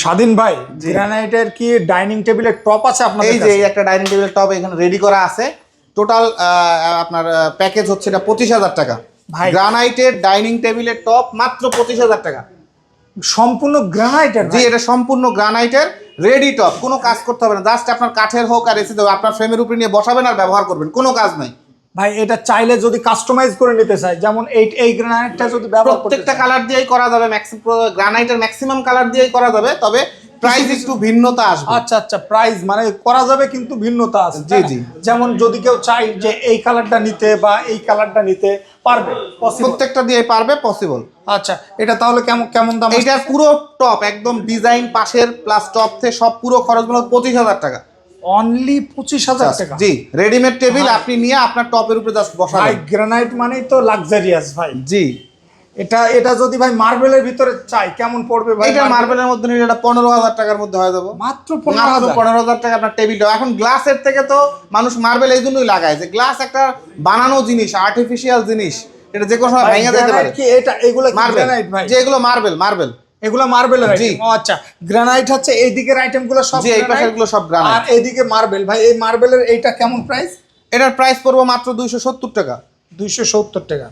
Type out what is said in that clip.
স্বাধীন ভাই গ্রানাইটের কি ডাইনিং টেবিলের টপ আছে আপনাদের এই যে এই একটা ডাইনিং টেবিল টপ এখানে রেডি করা আছে। টোটাল আপনার প্যাকেজ হচ্ছে এটা পঁচিশ হাজার টাকা। ভাই। গ্রানাইটের ডাইনিং টেবিলের টপ মাত্র পঁচিশ হাজার টাকা। সম্পূর্ণ গ্রানাইটের জি এটা সম্পূর্ণ গ্রানাইটের রেডি টপ কোনো কাজ করতে হবে না। জাস্ট আপনার কাঠের হোক আর এসে দেবো আপনার ফ্রেমের উপরে নিয়ে বসাবেন আর ব্যবহার করবেন। কোনো কাজ নাই। ভাই এটা চাইলে যদি কাস্টমাইজ করে নিতে চাই যেমন এই এই গ্রানাইটটা যদি ব্যবহার করতে প্রত্যেকটা কালার দিয়েই করা যাবে গ্রানাইটের ম্যাক্সিমাম কালার দিয়েই করা যাবে তবে প্রাইস একটু ভিন্নতা আসবে। আচ্ছা আচ্ছা প্রাইস মানে করা যাবে কিন্তু ভিন্নতা আছে জি, জি। যেমন যদি কেউ চাই যে এই কালারটা নিতে বা এই কালারটা নিতে পারবে প্রত্যেকটা দিয়ে পারবে পসিবল আচ্ছা এটা তাহলে কেমন কেমন দাম এইটার পুরো টপ একদম ডিজাইন পাশের প্লাস টপ থেকে সব পুরো খরচগুলো পঁচিশ হাজার টাকা। অনলি পঁচিশ হাজার টাকা। জি রেডিমেড টেবিল আপনি নিয়ে আপনার টপের উপরে জাস্ট ভাই গ্রানাইট মানেই তো লাক্সারিয়াস ভাই। জি। এটা এটা যদি ভাই মার্বেলের ভিতরে চাই কেমন পড়বে ভাই? এটা মার্বেলের মধ্যে নিলে এটা পনেরো হাজার টাকার মধ্যে হয়ে যাব। মাত্র পনেরো হাজার। পনেরো হাজার টাকা আপনার টেবিলটা এখন গ্লাসের থেকে তো মানুষ মার্বেল এই জন্যই লাগায় যে গ্লাস একটা বানানো জিনিস আর্টিফিশিয়াল জিনিস এটা যে কোনো সময় ভেঙে যেতে পারে। এটা? এগুলো মার্বেল ভাই? যে এগুলো মার্বেল মার্বেল এগুলো মার্বেলের। আইটেম ও আচ্ছা। গ্রানাইট হচ্ছে এই দিকের আইটেমগুলো সব জি এই পাশেরগুলো সব গ্রানাইট আর এইদিকে মার্বেল ভাই এই মার্বেলের এইটা কেমন প্রাইস এটার প্রাইস পড়ব মাত্র দুইশো সত্তর টাকা। দুইশো সত্তর টাকা।